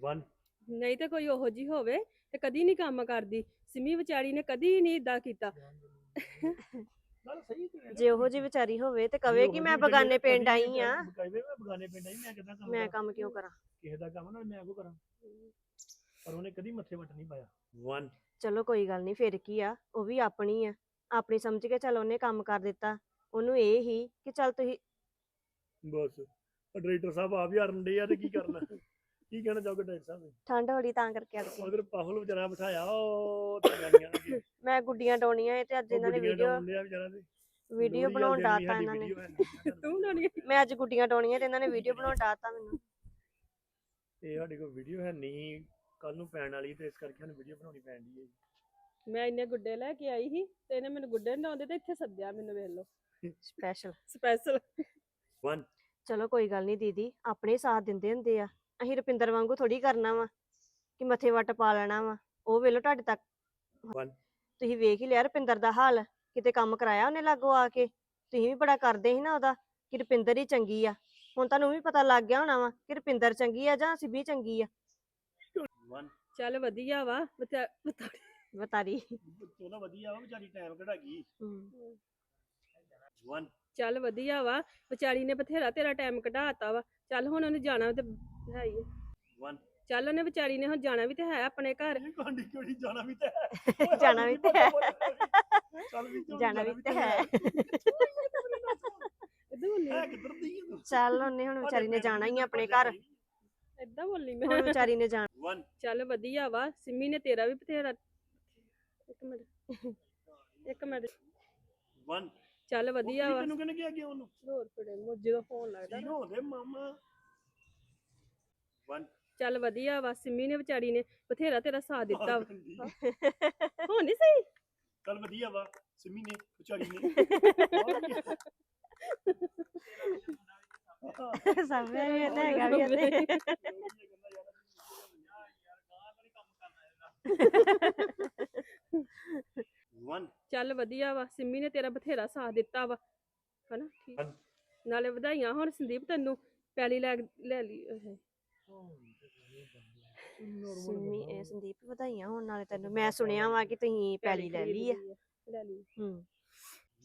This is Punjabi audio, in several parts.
1 ਨਹੀਂ ਤੇ ਕੋਈ ਉਹੋ ਜੀ ਹੋਵੇ ਤੇ ਕਦੀ ਨਹੀਂ ਕੰਮ ਕਰਦੀ। ਸਿਮੀ ਵਿਚਾਰੀ ਨੇ ਕਦੀ ਨਹੀਂ ਇਦਾਂ ਕੀਤਾ। ਸਹੀ ਤੇ ਹੈ। ਜੇ ਉਹੋ ਜੀ ਵਿਚਾਰੀ ਹੋਵੇ ਤੇ ਕਵੇ ਕਿ ਮੈਂ ਬਗਾਨੇ ਪਿੰਡ ਆਈ ਆ। ਮੈਂ ਬਗਾਨੇ ਪਿੰਡ ਆਈ ਮੈਂ ਕਿਦਾਂ ਕੰਮ ਮੈਂ ਕਰਾਂ? ਕੰਮ ਕਿਉਂ ਕਰਾਂ? ਕਿਸੇ ਦਾ ਕੰਮ ਨਾ ਮੈਂ ਕੋ ਕਰਾਂ। ਪਰ ਉਹਨੇ ਕਦੀ ਮੱਥੇ ਵੱਟ ਨਹੀਂ ਪਾਇਆ। 1 ਚਲੋ ਕੋਈ ਗੱਲ ਨਹੀਂ ਫਿਰ ਕੀ ਆ? ਉਹ ਵੀ ਆਪਣੀ ਆ। ਆਪਣੀ ਸਮਝ ਕੇ ਚੱਲ ਉਹਨੇ ਕੰਮ ਕਰ ਦਿੱਤਾ। ਉਹਨੂੰ ਇਹ ਹੀ ਕਿ ਚੱਲ ਤੁਸੀਂ ਬਸ। ਡਾਇਰੈਕਟਰ ਸਾਹਿਬ ਆ ਵੀ ਹਰਨ ਡੇ ਆ ਤੇ ਕੀ ਕਰਨਾ? ਕੀ ਕਹਿਣਾ ਚਾਹੋਗੇ ਡਾਇਰੈਕਟਰ ਸਾਹਿਬ ਨੇ ਠੰਡ ਬੜੀ ਤਾਂ ਕਰਕੇ ਅੜ ਗਈ ਉਧਰ ਪਾਹੁਲ ਵਿਚਾਰਾ ਬਿਠਾਇਆ ਉਹ ਤੇ ਗਾਣੀਆਂ ਲੱਗੇ ਮੈਂ ਗੁੱਡੀਆਂ ਡਾਉਣੀਆਂ ਏ ਤੇ ਅੱਜ ਇਹਨਾਂ ਨੇ ਵੀਡੀਓ ਵੀਡੀਓ ਵਿਚਾਰਾ ਬਣਾਉਣ ਡਾਤਾ ਇਹਨਾਂ ਨੇ। ਤੂੰ ਨਾ ਮੈਂ ਅੱਜ ਗੁੱਡੀਆਂ ਡਾਉਣੀਆਂ ਤੇ ਇਹਨਾਂ ਨੇ ਵੀਡੀਓ ਬਣਾਉਣ ਡਾਤਾ ਮੈਨੂੰ। ਤੇ ਸਾਡੇ ਕੋਲ ਵੀਡੀਓ ਹੈ ਨਹੀਂ ਕੱਲ ਨੂੰ ਪੈਣ ਵਾਲੀ ਤੇ ਇਸ ਕਰਕੇ ਸਾਨੂੰ ਵੀਡੀਓ ਬਣਾਉਣੀ ਪੈਣ ਦੀ ਹੈ ਮੈਂ ਇੰਨੇ ਗੁੱਡੇ ਲੈ ਕੇ ਆਈ ਸੀ ਤੇ ਇਹਨੇ ਮੈਨੂੰ ਗੁੱਡੇ ਨਹਾਉਂਦੇ ਤੇ ਇੱਥੇ ਸੱਦਿਆ ਮੈਨੂੰ ਵੇਖ ਲਓ। ਸਪੈਸ਼ਲ ਸਪੈਸ਼ਲ 1 ਚਲੋ ਕੋਈ ਗੱਲ ਨਹੀਂ ਦੀਦੀ ਆਪਣੇ ਸਾਥ ਦਿੰਦੇ ਹੁੰਦੇ ਆ। ਅਸੀਂ ਰੁਪਿੰਦਰ ਵਾਂਗੂ ਥੋੜੀ ਕਰਨਾ ਵਾ ਕਿ ਮੱਥੇ ਵੱਟ ਪਾ ਲੈਣਾ ਵਾ ਉਹ ਵੇਲੋ ਤੁਹਾਡੇ ਤੱਕ। One. ਤੁਸੀਂ ਵੇਖ ਹੀ ਲਿਆ ਰੁਪਿੰਦਰ ਦਾ ਹਾਲ ਕਿਤੇ ਕੰਮ ਕਰਾਇਆ ਉਹਨੇ ਲਾਗੋ ਆ ਕੇ? ਤੁਸੀਂ ਵੀ ਬੜਾ ਕਰਦੇ ਸੀ ਨਾ ਉਹਦਾ ਕਿ ਰੁਪਿੰਦਰ ਹੀ ਚੰਗੀ ਆ। ਹੁਣ ਤੁਹਾਨੂੰ ਵੀ ਪਤਾ ਲੱਗ ਗਿਆ ਹੋਣਾ ਵਾ ਕਿ ਰੁਪਿੰਦਰ ਚੰਗੀ ਆ ਜਾਂ ਸਿਬੀ ਚੰਗੀ ਆ। 1 ਚੱਲ ਵਧੀਆ ਵਾ ਵਿਚਾਰੀ ਬਤਾਰੀ। ਚੋਲਾ ਵਧੀਆ ਵਾ ਵਿਚਾਰੀ ਟਾਈਮ ਕਢਾ ਗਈ 1 ਚੱਲ ਵਧੀਆ ਵਾ ਵਿਚਾਰੀ ਨੇ ਬਥੇਰਾ ਤੇਰਾ ਟਾਈਮ ਕਢਾਤਾ ਵਾ। ਚੱਲ ਹੁਣ ਉਹਨੇ ਜਾਣਾ ਤੇ ਹੈ ਹੀ ਆ। 1 ਚੱਲ ਉਹਨੇ ਵਿਚਾਰੀ ਨੇ ਹੁਣ ਜਾਣਾ ਵੀ ਤੇ ਹੈ ਆਪਣੇ ਘਰ। ਇਹ ਕਾਂਡੀ ਕਿਹੜੀ ਜਾਣਾ ਵੀ ਤੇ ਹੈ? ਜਾਣਾ ਵੀ ਤੇ ਹੈ। ਚੱਲ ਵੀ ਚਲੋ ਜਾਣਾ ਵੀ ਤੇ ਹੈ। ਇਦਾਂ ਬੋਲੀ। ਹੈ ਕਿੱਧਰ ਦੀ ਹੈ ਤੂੰ? ਚੱਲ ਉਹਨੇ ਹੁਣ ਵਿਚਾਰੀ ਨੇ ਜਾਣਾ ਹੀ ਆ ਆਪਣੇ ਘਰ। ਇਦਾਂ ਬੋਲੀ ਹੁਣ ਮੈਂ ਵਿਚਾਰੀ ਨੇ ਜਾਣਾ। 1 ਚੱਲ ਵਧੀਆ ਵਾ। ਸਿੰਮੀ ਨੇ ਤੇਰਾ ਵੀ ਬਥੇਰਾ। ਇੱਕ ਮਿੰਟ। ਇੱਕ ਮਿੰਟ। 1 ਚੱਲ ਵਧੀਆ ਵਾ। ਤੈਨੂੰ ਕਿਹਨੇ ਕਿਹਾ ਕਿ ਉਹਨੂੰ? ਹੋਰ ਫੜੇ ਮੁੱਜੇ ਦਾ ਫੋਨ ਲੱਗਦਾ ਨਾ। ਹੋ ਦੇ ਮਾਮਾ? 1 ਚੱਲ ਵਧੀਆ ਵਾ ਸਿੰਮੀ ਨੇ ਵਿਚਾਰੀ ਨੇ ਬਥੇਰਾ ਤੇਰਾ ਸਾਥ ਦਿੱਤਾ ਵਾ। ਚੱਲ ਹੋ ਨਹੀਂ ਸਹੀ? ਵਧੀਆ ਵਾ ਸਿਮੀ ਨੇ ਵਿਚਾਰੀ ਨੇ। ਸਭ ਵੀ ਇਹ ਤਾਂ ਹੈਗਾ ਵੀ ਇਹਦੇ 1 ਚੱਲ ਵਧੀਆ ਵਾ ਸਿੰਮੀ ਨੇ ਤੇਰਾ ਬਥੇਰਾ ਸਾਥ ਦਿੱਤਾ ਵਾ। ਹਨਾ ਠੀਕ। ਨਾਲੇ ਵਧਾਈਆਂ ਹੁਣ ਸੰਦੀਪ ਤੈਨੂੰ ਪੈਲੀ ਲੈ ਲੈ ਲਈ ਇਹ। ਸਿੰਮੀ ਇਹ ਸੰਦੀਪ ਵਧਾਈਆਂ ਹੋਣ ਨਾਲੇ ਤੈਨੂੰ ਮੈਂ ਸੁਣਿਆ ਵਾ ਕਿ ਤੁਸੀਂ ਪੈਲੀ ਲੈ ਲਈ ਆ। ਲੈ ਲਈ। ਹੂੰ।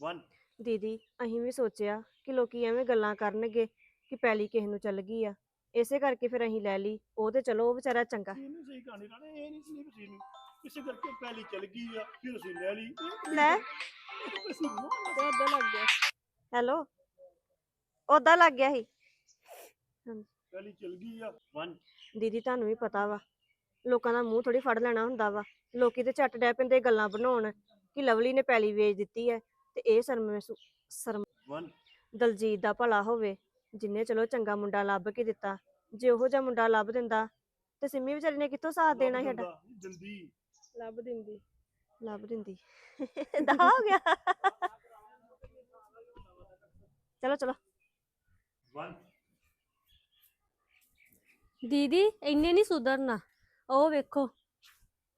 1 ਦੀਦੀ ਅਸੀਂ ਵੀ ਸੋਚਿਆ ਕਿ ਲੋਕੀ ਐਵੇਂ ਗੱਲਾਂ ਕਰਨਗੇ ਕਿ ਪੈਲੀ ਕਿਸੇ ਨੂੰ ਚੱਲ ਗਈ ਆ। ਇਸੇ ਕਰਕੇ ਫਿਰ ਅਸੀਂ ਲੈ ਲਈ। ਉਹ ਤੇ ਚਲੋ ਉਹ ਵਿਚਾਰਾ ਚੰਗਾ। ਇਹਨੂੰ ਸਹੀ ਕਹਾਣੀ ਰਾਣੇ ਇਹ ਨਹੀਂ ਸਲੀਪ ਸੀ ਨੂੰ। ਇਸੇ ਕਰਕੇ ਪਹਿਲੀ ਚਲ ਗਈ ਆ ਫਿਰ ਅਸੀਂ ਲੈ ਲਈ। ਲੈ। ਅਸੀਂ ਨਾ ਤੇ ਅੱਧਾ ਲੱਗ ਗਿਆ। ਹੈਲੋ। ਉਦਾਂ ਲੱਗ ਗਿਆ ਸੀ। ਪਹਿਲੀ ਚਲ ਗਈ ਆ। 1 ਦੀਦੀ ਤੁਹਾਨੂੰ ਵੀ ਪਤਾ ਵਾ। ਲੋਕਾਂ ਦਾ ਮੂੰਹ ਥੋੜੀ ਫੜ ਲੈਣਾ ਹੁੰਦਾ ਵਾ। ਲੋਕੀ ਤੇ ਝੱਟ ਡੈ ਪੈਂਦੇ ਗੱਲਾਂ ਬਣਾਉਣ ਕਿ ਲਵਲੀ ਨੇ ਪੈਲੀ ਵੇਚ ਦਿੱਤੀ ਹੈ ਤੇ ਇਹ ਸ਼ਰਮ ਸ਼ਰਮ 1 ਦਲਜੀਤ ਦਾ ਭਲਾ ਹੋਵੇ ਜਿੰਨੇ ਚਲੋ ਚੰਗਾ ਮੁੰਡਾ ਲੱਭ ਕੇ ਦਿੱਤਾ। ਜੇ ਉਹੋ ਜਿਹਾ ਮੁੰਡਾ ਲੱਭ ਦਿੰਦਾ ਤੇ ਸਿੰਮੀ ਵਿਚਾਰੀ ਨੇ ਕਿੱਥੋਂ ਸਾਥ ਦੇਣਾ ਸੀ ਸਾਡਾ? ਜਲਦੀ। ਲੱਭ ਦਿੰਦੀ। ਲੱਭ ਦਿੰਦੀ। ਦਾ ਹੋ ਗਿਆ। ਚਲੋ ਚਲੋ। 1 ਦੀਦੀ ਇੰਨੇ ਨਹੀਂ ਸੁਧਰਨਾ। ਉਹ ਵੇਖੋ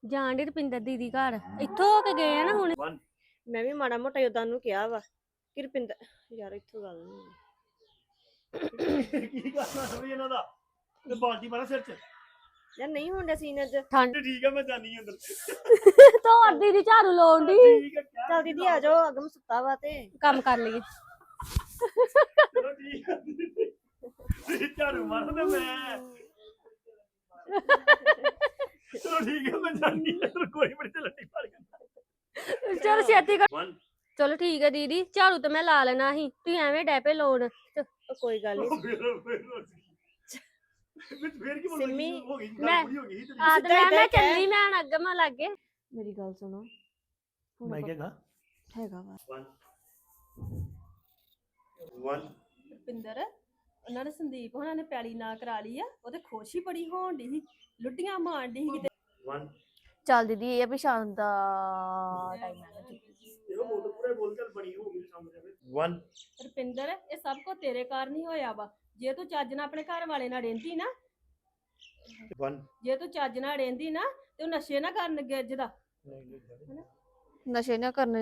ਜਾਣ ਦੇ ਰੁਪਿੰਦਰ ਦੀਦੀ ਘਰ। ਇੱਥੋਂ ਹੋ ਕੇ ਗਏ ਆ ਨਾ ਹੁਣ। 1 ਮੈਂ ਵੀ ਮਾੜਾ ਮੋਟਾ ਉਦਾਂ ਨੂੰ ਕਿਹਾ ਵਾ ਕਿ ਰੁਪਿੰਦਰ ਯਾਰ ਇੱਥੋਂ ਗੱਲ ਨਹੀਂ ਕੀ ਕਰਨਾ ਸਭੀ ਇਹਨਾਂ ਦਾ? ਤੇ ਬਾਲਟੀ ਮਾਰਾ ਸਿਰ 'ਚ। ਯਾਰ ਨਹੀਂ ਹੁੰਦਾ ਸੀਨ ਅੱਜ। ਠੰਡ। ਠੀਕ ਆ ਮੈਂ ਜਾਨੀ ਅੰਦਰ। ਤੋਂ ਦੀਦੀ ਝਾੜੂ ਲਾਉਣ ਦੀ ਠੀਕ ਆ ਕਿਆ ਚੱਲ ਦੀਦੀ ਆ ਜਾਓ ਅਗਮ ਸੁੱਤਾ ਵਾ ਤੇ। ਕੰਮ ਕਰ ਲਈਏ। ਚਲੋ ਠੀਕ ਆ। ਝਾੜੂ ਮਾਰ ਦੇ ਮੈਂ ਚਲੋ ਠੀਕ ਮੈਂ ਕੋਈ ਪੜ ਗਿਆ ਚਲ ਛੇਤੀ ਕਰ। 1 ਚਲੋ ਠੀਕ ਹੈ ਦੀਦੀ ਝਾੜੂ ਤੇ ਮੈਂ ਲਾ ਲੈਣਾ ਸੀ ਤੁਸੀਂ ਐਵੇਂ ਡੈਪੇ ਲਾਉਣ ਚ- ਉਹ ਕੋਈ ਗੱਲ ਨਹੀਂ ਫਿਰ ਫਿਰ ਵਿੱਚ ਫੇਰ ਕੀ ਬੋਲ ਸਿੰਮੀ, ਹੋ ਗਈ ਗੱਲ ਮੈਂ- ਪੂਰੀ ਹੋ ਗਈ ਤੇਰੀ। ਆ ਤੇ ਸਿੱਧਾ ਹੀ ਮੈਂ। ਚੱਲੀ ਮੈਂ ਅੱਗੇ ਮੈਂ ਲੱਗੇ ਮੇਰੀ ਗੱਲ ਸੁਣੋ। ਹੁਣ ਮੈਂ ਆਪਾਂ- ਕਿਹਾ ਹੈਗਾ ਵਾ। 1 1 ਰੁਪਿੰਦਰ? ਉਹਨਾਂ ਨੇ ਸੰਦੀਪ ਉਹਨਾਂ ਨੇ ਪੈਲੀ ਨਾ ਕਰਾ ਲਈ ਆ ਉਹਦੇ ਖੁਸ਼ ਹੀ ਬੜੀ ਹੋਣ ਦੀ ਸੀ ਲੁੱਟੀਆਂ ਮਾਰਨ ਦੀ ਸੀ ਕਿਤੇ। 1 ਚੱਲ ਦੀਦੀ ਇਹ ਆ ਵੀ ਸ਼ਾਮ ਦਾ ਟਾਈਮ ਹੈ ਇਹੋ ਪੂਰੇ ਬੋਲ ਕੇ ਬਣੀ ਹੋ ਗਈ ਸਾਹਮਣੇ 1 ਰੁਪਿੰਦਰ ਇਹ ਸਭ ਕੁਝ ਤੇਰੇ ਕਾਰਨ ਹੀ ਹੋਇਆ ਵਾ। ਜੇ ਤੂੰ ਚੱਜ ਨਾਲ ਆਪਣੇ ਘਰ ਵਾਲੇ ਨਾਲ ਰਹਿੰਦੀ ਨਾ 1 ਜੇ ਤੂੰ ਚੱਜ ਨਾਲ ਰਹਿੰਦੀ ਨਾ ਤੇ ਉਹ ਨਸ਼ੇ ਨਾ ਕਰਨ ਗਿੱਜਦਾ ਨਸ਼ੇ ਨਾ ਕਰਨ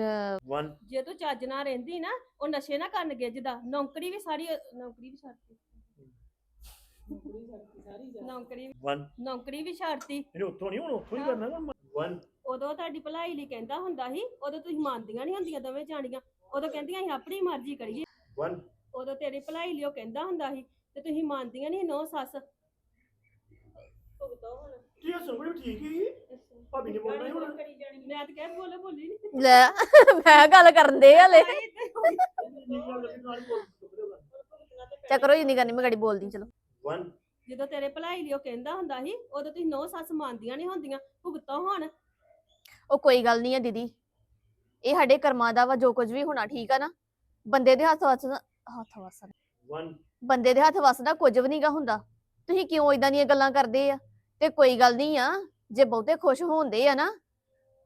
1 ਜੇ ਤੂੰ ਚੱਜ ਨਾਲ ਰਹਿੰਦੀ ਨਾ ਉਹ ਨਸ਼ੇ ਨਾ ਕਰਨ ਗਿੱਜਦਾ ਨੌਕਰੀ ਵੀ ਸਾਰੀ ਨੌਕਰੀ ਵੀ ਛੱਡਤੀ। ਨੌਕਰੀ 1 ਨੌਕਰੀ ਵੀ ਛੱਡਤੀ। ਇਹਨੇ ਉੱਥੋਂ ਨਹੀਂ ਹੁਣ ਉੱਥੋਂ ਹੀ ਕਰਨਾ ਕੰਮ। 1 ਉਦੋਂ ਤੁਹਾਡੀ ਭਲਾਈ ਲਈ ਕਹਿੰਦਾ ਹੁੰਦਾ ਸੀ ਉਦੋਂ ਤੁਸੀਂ ਮੰਨਦੀਆਂ ਨਹੀਂ ਹੁੰਦੀਆਂ ਦੋਵੇਂ ਜਾਣੀਆਂ। ਉਦੋਂ ਕਹਿੰਦੀਆਂ ਅਸੀਂ ਆਪਣੀ ਮਰਜ਼ੀ ਕਰੀਏ। 1 ਉਦੋਂ ਤੇਰੀ ਭਲਾਈ ਲਈ ਉਹ ਕਹਿੰਦਾ ਹੁੰਦਾ ਸੀ ਤੇ ਤੁਸੀਂ ਮੰਨਦੀਆਂ ਨਹੀਂ ਨੋ ਸੱਸ? ਭੁਗਤੋ ਹੁਣ ਕੀ ਸੁਣ ਠੀਕ ਹੀ? ਭਾਬੀ ਨੇ ਬੋਲਣਾ ਹੀ ਹੁਣ। ਮੈਂ ਤਾਂ ਕਹਿ ਬੋਲੇ ਬੋਲੀ ਨਹੀਂ ਲੈ ਮੈਂ ਗੱਲ ਕਰਨ ਦੇ ਹਲੇ। ਚੱਕਰੋ ਹੀ ਨਹੀਂ ਕਰਨੀ ਮੈਂ ਗੜੀ ਬੋਲਦੀ ਚਲੋ। 1 ਜਦੋਂ ਤੇਰੇ ਭਲਾਈ ਲਈ ਉਹ ਕਹਿੰਦਾ ਹੁੰਦਾ ਸੀ ਉਦੋਂ ਤੁਸੀਂ ਨੋ ਸੱਸ ਮੰਨਦੀਆਂ ਨਹੀਂ ਹੁੰਦੀਆਂ ਭੁਗਤੋ ਹੁਣ। ਉਹ ਕੋਈ ਗੱਲ ਨਹੀਂ ਆ ਦੀਦੀ। ਇਹ ਸਾਡੇ ਕਰਮਾਂ ਦਾ ਵਾ ਜੋ ਕੁਝ ਵੀ ਹੋਣਾ ਠੀਕ ਆ ਨਾ। ਬੰਦੇ ਦੇ ਹੱਥ ਵਸ ਹੱਥ ਵਸ 1 ਬੰਦੇ ਦੇ ਹੱਥ ਵਸਦਾ ਕੁਝ ਵੀ ਨਹੀਂਗਾ ਹੁੰਦਾ। ਤੁਸੀਂ ਕਿਉਂ ਇਦਾਂ ਦੀਆਂ ਗੱਲਾਂ ਕਰਦੇ ਆ? ਤੇ ਕੋਈ ਗੱਲ ਨਹੀਂ ਆ। ਜੇ ਬਹੁਤੇ ਖੁਸ਼ ਹੁੰਦੇ ਆ ਨਾ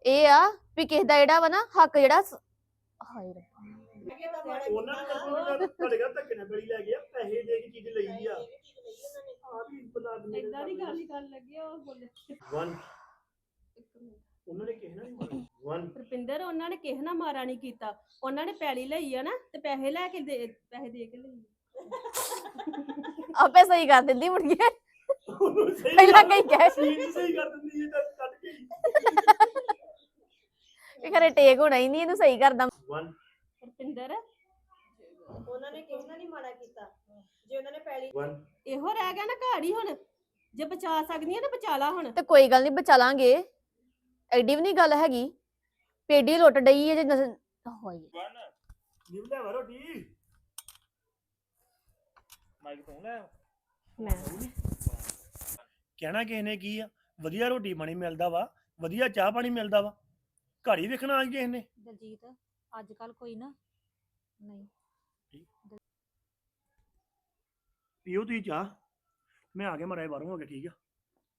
ਇਹ ਆ ਵੀ ਕਿਸੇ ਦਾ ਜਿਹੜਾ ਵਾ ਨਾ ਹੱਕ ਜਿਹੜਾ ਸ- ਹਾਏ ਰੱਬਾ। ਉਹਨਾਂ ਨੇ ਤਾਂ ਤੁਹਾਡੇ ਘਰ ਧੱਕੇ ਨਾਲ ਗਲੀ ਲੈ ਗਿਆ ਪੈਸੇ ਦੇ ਕੇ ਚੀਜ਼ ਲਈ ਆ। ਆ ਵੀ ਬਣਾ ਦੇ ਇਦਾਂ ਦੀ ਗੱਲ ਹੀ ਕਰਨ ਲੱਗੇ ਉਹ ਬੋਲੇ। 1 ਉਹਨਾਂ ਨੇ ਕਿਹਾ ਨਾ 1 ਰੁਪਿੰਦਰ ਉਹਨਾਂ ਨੇ ਕਿਸੇ ਨਾਲ ਮਾਰਾ ਨਹੀਂ ਕੀਤਾ। ਉਹਨਾਂ ਨੇ ਪੈਲੀ ਲਈ ਆ ਨਾ ਤੇ ਪੈਸੇ ਲੈ ਕੇ ਦੇ ਪੈਸੇ ਦੇ ਕੇ ਲਈ ਆਪੇ ਸਹੀ ਕਰ ਦਿੰਦੀ ਮੁੜ ਕੇ ਉਹਨੂੰ ਸਹੀ ਪਹਿਲਾਂ ਕਰ- ਕਹੀ ਸੀਨ ਸਹੀ ਕਰ ਦਿੰਦੀ ਹੈ ਤਾਂ ਕੱਟ ਕੇ ਕਿ ਖਰੇ ਟੇਕ ਹੋਣਾ ਹੀ ਨਹੀਂ ਇਹਨੂੰ ਸਹੀ ਕਰਦਾ। 1 ਰੁਪਿੰਦਰ ਉਹਨਾਂ ਨੇ ਕਿਸੇ ਨਾਲ ਨਹੀਂ ਮਾੜਾ ਕੀਤਾ। ਜੇ ਉਹਨਾਂ ਨੇ ਪੈਲੀ 1 ਇਹੋ ਰਹਿ ਗਿਆ ਨਾ ਘਰ ਹੀ ਹੁਣ। ਜੇ ਬਚਾ ਸਕਦੀਆਂ ਤਾਂ ਬਚਾ ਲਾ ਹੁਣ। ਤੇ ਕੋਈ ਗੱਲ ਨਹੀਂ ਬਚਾ ਲਾਂਗੇ। ਐਡੀ ਵੀ ਨਹੀਂ ਗੱਲ ਹੈਗੀ। ਪੇਡੀ ਲੁੱਟ ਡਈ ਹੈ ਜੇ ਨਸ- ਹੋਈ ਨਿਮ ਲੈ ਵਾ ਰੋਟੀ ਮਾਈਕ ਤੋਂ ਲੈ ਮੈਂ ਕਹਿਣਾ ਕਿਸੇ ਨੇ ਕੀ ਆ? ਵਧੀਆ ਰੋਟੀ ਪਾਣੀ ਮਿਲਦਾ ਵਾ ਵਧੀਆ ਚਾਹ ਪਾਣੀ ਮਿਲਦਾ ਵਾ। ਘਰ ਹੀ ਵੇਖਣਾ ਆ ਕਿਸੇ ਨੇ। ਦਲਜੀਤ ਅੱਜ ਕੱਲ ਕੋਈ ਨਾ ਨਹੀਂ। ਪੀਓ ਤੁਸੀਂ ਚਾਹ। ਮੈਂ ਆ ਗਿਆ ਮਰਾਏ ਬਾਹਰੋਂ ਹੋ ਗਿਆ ਠੀਕ ਆ।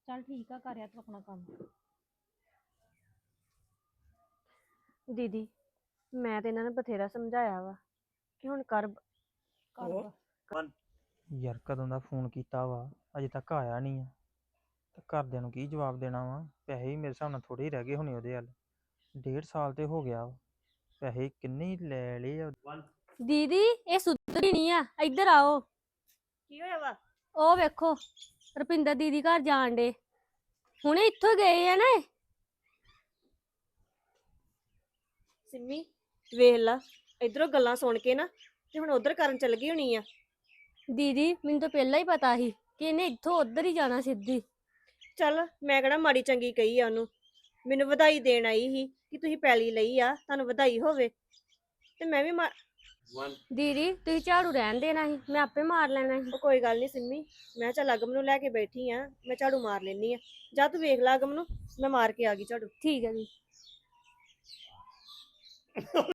ਚੱਲ ਠੀਕ ਆ ਕਰਿਆ ਤੂੰ ਆਪਣਾ ਕੰਮ। ਦੀਦੀ ਮੈਂ ਤੇ ਇਹਨਾਂ ਨੂੰ ਬਥੇਰਾ ਸਮਝਾਇਆ ਵਾ ਕਿ ਹੁਣ ਕਰ ਕਰ ਉਹ? ਯਾਰ ਕਦੋਂ ਦਾ ਫੋਨ ਕੀਤਾ ਵਾ ਅਜੇ ਤੱਕ ਆਇਆ ਨਹੀਂ ਆ। ਤੇ ਘਰਦਿਆਂ ਨੂੰ ਕੀ ਜਵਾਬ ਦੇਣਾ ਵਾ? ਪੈਸੇ ਵੀ ਮੇਰੇ ਹਿਸਾਬ ਨਾਲ ਥੋੜੇ ਹੀ ਰਹਿ ਗਏ ਹੋਣੇ ਉਹਦੇ ਹੱਲ ਡੇਢ ਸਾਲ ਤੇ ਹੋ ਗਿਆ ਵਾ। ਪੈਸੇ ਕਿੰਨੇ ਹੀ ਲੈ ਲਏ ਆ। ਦੀਦੀ ਇਹ ਸੁਧਰੀ ਨਹੀਂ ਆ। ਇੱਧਰ ਆਓ। ਕੀ ਹੋਇਆ ਵਾ? ਉਹ ਵੇਖੋ ਰੁਪਿੰਦਰ ਦੀਦੀ ਘਰ ਜਾਣ ਦੇ ਹੁਣੇ ਇੱਥੋਂ ਗਏ ਆ ਨਾ ਇਹ। ਸਿੰਮੀ ਵੇਖ ਲਾ। ਇਧਰੋਂ ਗੱਲਾਂ ਸੁਣ ਕੇ ਨਾ ਤੇ ਹੁਣ ਉਧਰ ਕਰਨ ਚੱਲ ਗਈ ਹੋਣੀ ਆ। ਦੀਦੀ ਮੈਨੂੰ ਤਾਂ ਪਹਿਲਾਂ ਹੀ ਪਤਾ ਸੀ ਕਿ ਇਹਨੇ ਇੱਥੋਂ ਉੱਧਰ ਹੀ ਜਾਣਾ ਸਿੱਧੀ। ਚੱਲ ਮੈਂ ਕਿਹੜਾ ਮਾੜੀ ਚੰਗੀ ਕਹੀ ਆ ਉਹਨੂੰ। ਮੈਨੂੰ ਵਧਾਈ ਦੇਣ ਆਈ ਸੀ ਕਿ ਤੁਸੀਂ ਪੈਲੀ ਲਈ ਆ ਤੁਹਾਨੂੰ ਵਧਾਈ ਹੋਵੇ। ਤੇ ਮੈਂ ਵੀ ਮਾ- 1 ਦੀਦੀ ਤੁਸੀਂ ਝਾੜੂ ਰਹਿਣ ਦੇਣਾ ਸੀ ਮੈਂ ਆਪੇ ਮਾਰ ਲੈਣਾ ਸੀ। ਉਹ ਕੋਈ ਗੱਲ ਨਹੀਂ ਸਿੰਮੀ ਮੈਂ ਚੱਲ ਅਗਮ ਨੂੰ ਲੈ ਕੇ ਬੈਠੀ ਆ ਮੈਂ ਝਾੜੂ ਮਾਰ ਲੈਣੀ ਆ। ਜਾ ਤੂੰ ਵੇਖ ਲਾ ਅਗਮ ਨੂੰ ਮੈਂ ਮਾਰ ਕੇ ਆ ਗਈ ਝਾੜੂ। ਠੀਕ ਹੈ ਜੀ